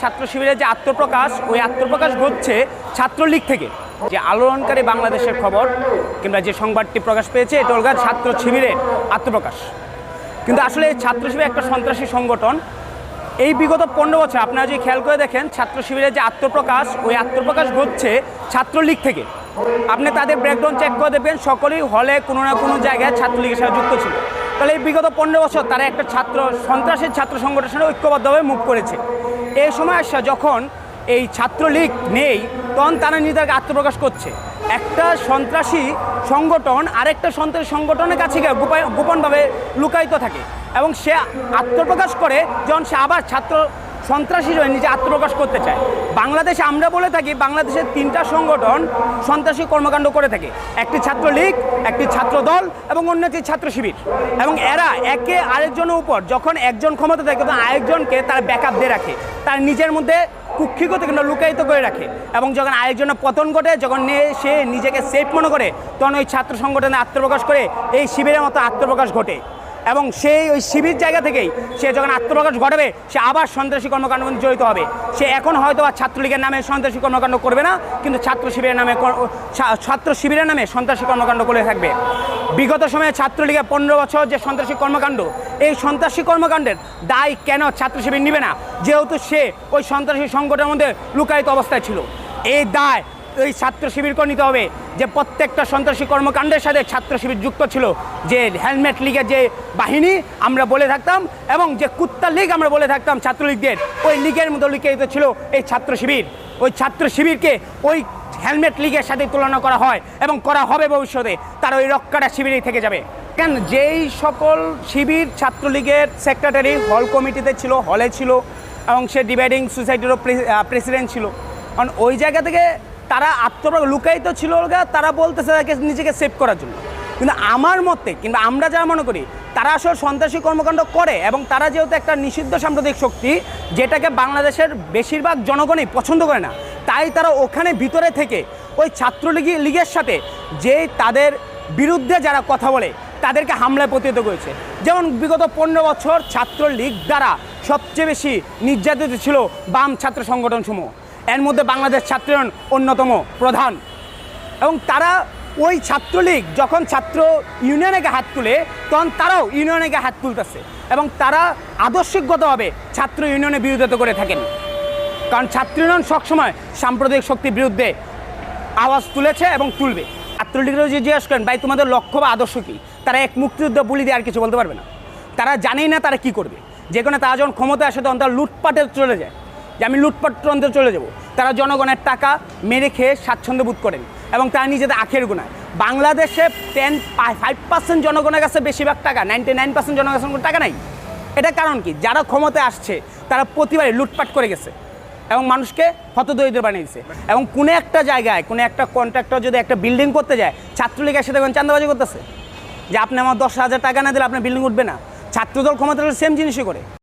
ছাত্র শিবিরের যে আত্মপ্রকাশ, ওই আত্মপ্রকাশ ঘটছে ছাত্রলীগ থেকে। যে আলোড়নকারী বাংলাদেশের খবর কিংবা যে সংবাদটি প্রকাশ পেয়েছে, এটা হল ছাত্র শিবিরের আত্মপ্রকাশ। কিন্তু আসলে ছাত্র শিবির একটা সন্ত্রাসী সংগঠন, এই বিগত পনেরো বছর, আপনারা যদি খেয়াল করে দেখেন, ছাত্র শিবিরের যে আত্মপ্রকাশ, ওই আত্মপ্রকাশ ঘটছে ছাত্রলীগ থেকে। আপনি তাদের ব্যাকগ্রাউন্ড চেক করে দেখবেন, সকলেই হলে কোনো না কোনো জায়গায় ছাত্রলীগের সাথে যুক্ত ছিল। তাহলে এই বিগত পনেরো বছর তারা একটা ছাত্র সন্ত্রাসের ছাত্র সংগঠনের ঐক্যবদ্ধভাবে মুখ করেছে। এই সময় আসা যখন এই ছাত্রলীগ নেই, তখন তারা নিজেদেরকে আত্মপ্রকাশ করছে। একটা সন্ত্রাসী সংগঠন আরেকটা সন্ত্রাসী সংগঠনের কাছে গিয়ে গোপা- গোপনভাবে লুকায়িত থাকে এবং সে আত্মপ্রকাশ করে, যখন সে আবার ছাত্র সন্ত্রাসী হয়ে নিজে আত্মপ্রকাশ করতে চায়। বাংলাদেশে আমরা বলে থাকি, বাংলাদেশের তিনটা সংগঠন সন্ত্রাসী কর্মকাণ্ড করে থাকে। একটি ছাত্রলীগ, একটি ছাত্র দল এবং অন্য একটি ছাত্র শিবির। এবং এরা একে আরেকজনের উপর যখন একজন ক্ষমতা থাকে, তখন আরেকজনকে তারা ব্যাকআপ দিয়ে রাখে। তার নিজের মধ্যে কুক্ষিগত কিংবা লুকায়িত করে রাখে। এবং যখন আরেকজনের পতন ঘটে, যখন সে নিজেকে সেফ মনে করে, তখন ওই ছাত্র সংগঠনে আত্মপ্রকাশ করে, এই শিবিরের মতো আত্মপ্রকাশ ঘটে। এবং সেই ওই শিবির জায়গা থেকেই সে যখন আত্মপ্রকাশ ঘটাবে, সে আবার সন্ত্রাসী কর্মকাণ্ড জড়িত হবে। সে এখন হয়তো আর ছাত্রলীগের নামে সন্ত্রাসী কর্মকাণ্ড করবে না, কিন্তু ছাত্র শিবিরের নামে ছাত্র শিবিরের নামে সন্ত্রাসী কর্মকাণ্ড করে থাকবে। বিগত সময়ে ছাত্রলীগের পনেরো বছর যে সন্ত্রাসী কর্মকাণ্ড, এই সন্ত্রাসী কর্মকাণ্ডের দায় কেন ছাত্র শিবির নিবে না? যেহেতু সে ওই সন্ত্রাসী সংকটের মধ্যে লুকায়িত অবস্থায় ছিল। এই দায় এই ছাত্র শিবিরকে নিতে হবে যে প্রত্যেকটা সন্ত্রাসী কর্মকাণ্ডের সাথে ছাত্র শিবির যুক্ত ছিল। যে হেলমেট লীগের যে বাহিনী আমরা বলে থাকতাম এবং যে কুত্তা লীগ আমরা বলে থাকতাম ছাত্রলীগদের, ওই লীগের মতো লিখিত ছিল এই ছাত্র শিবির। ওই ছাত্র শিবিরকে ওই হেলমেট লীগের সাথে তুলনা করা হয় এবং করা হবে ভবিষ্যতে, তার ওই রক্ষাটা শিবিরেই থেকে যাবে। কেন? যেই সকল শিবির ছাত্রলীগের সেক্রেটারি হল কমিটিতে ছিল হলে ছিল এবং সে ডিভাইডিং সোসাইটিরও প্রেসিডেন্ট ছিল। কারণ ওই জায়গা থেকে তারা আত্মপ্রকাশ লুকায়িত ছিল তারা বলতেছে তাকে নিজেকে সেভ করার জন্য। কিন্তু আমার মতে, কিংবা আমরা যারা মনে করি, তারা আসলে সন্ত্রাসী কর্মকাণ্ড করে এবং তারা যেহেতু একটা নিষিদ্ধ সাম্প্রদায়িক শক্তি, যেটাকে বাংলাদেশের বেশিরভাগ জনগণই পছন্দ করে না, তাই তারা ওখানে ভিতরে থেকে ওই ছাত্রলীগ লীগের সাথে যে তাদের বিরুদ্ধে যারা কথা বলে, তাদেরকে হামলায় প্রতিহত করেছে। যেমন বিগত পনেরো বছর ছাত্রলীগ দ্বারা সবচেয়ে বেশি নির্যাতিত ছিল বাম ছাত্র সংগঠন সমূহ এর মধ্যে বাংলাদেশ ছাত্র অন্যতম প্রধান। এবং তারা ওই ছাত্রলীগ যখন ছাত্র ইউনিয়নে হাত তুলে, তখন তারাও ইউনিয়নে হাত তুলতেছে এবং তারা আদর্শিকগতভাবে ছাত্র ইউনিয়নের বিরোধিতা করে থাকেন। কারণ ছাত্র ইউনিয়ন সবসময় সাম্প্রদায়িক শক্তির বিরুদ্ধে আওয়াজ তুলেছে এবং তুলবে। ছাত্রলীগেরও যে জিজ্ঞেস করেন, ভাই, তোমাদের লক্ষ্য বা আদর্শ কী? তারা এক মুক্তিযুদ্ধ বলি দিয়ে আর কিছু বলতে পারবে না। তারা জানেই না তারা কি করবে। যে কোনো তারা যখন ক্ষমতায় আসে, তখন তারা লুটপাটে চলে যায়। যে আমি লুটপাট তন্ত্রে চলে যাব। তারা জনগণের টাকা মেরে খেয়ে স্বাচ্ছন্দ্য বোধ করেন এবং তারা নিজেদের আখের গুণায় বাংলাদেশে টেন ফাইভ পার্সেন্ট জনগণের কাছে বেশিরভাগ টাকা নাইনটি নাইন পার্সেন্ট জনগণের কাছে টাকা নাই। এটা কারণ কি? যারা ক্ষমতায় আসছে, তারা প্রতিবারই লুটপাট করে গেছে এবং মানুষকে হতদরিদ্র বানিয়ে দিচ্ছে এবং কোনো একটা জায়গায়, কোনো একটা কন্ট্রাক্টর যদি একটা বিল্ডিং করতে যায়, ছাত্রলীগের সাথে এখন চান্দাবাজি করতেছে? যে আপনি আমার দশ হাজার টাকা না দিলে আপনার বিল্ডিং উঠবে না। ছাত্রদল ক্ষমতা সেম জিনিসই করে।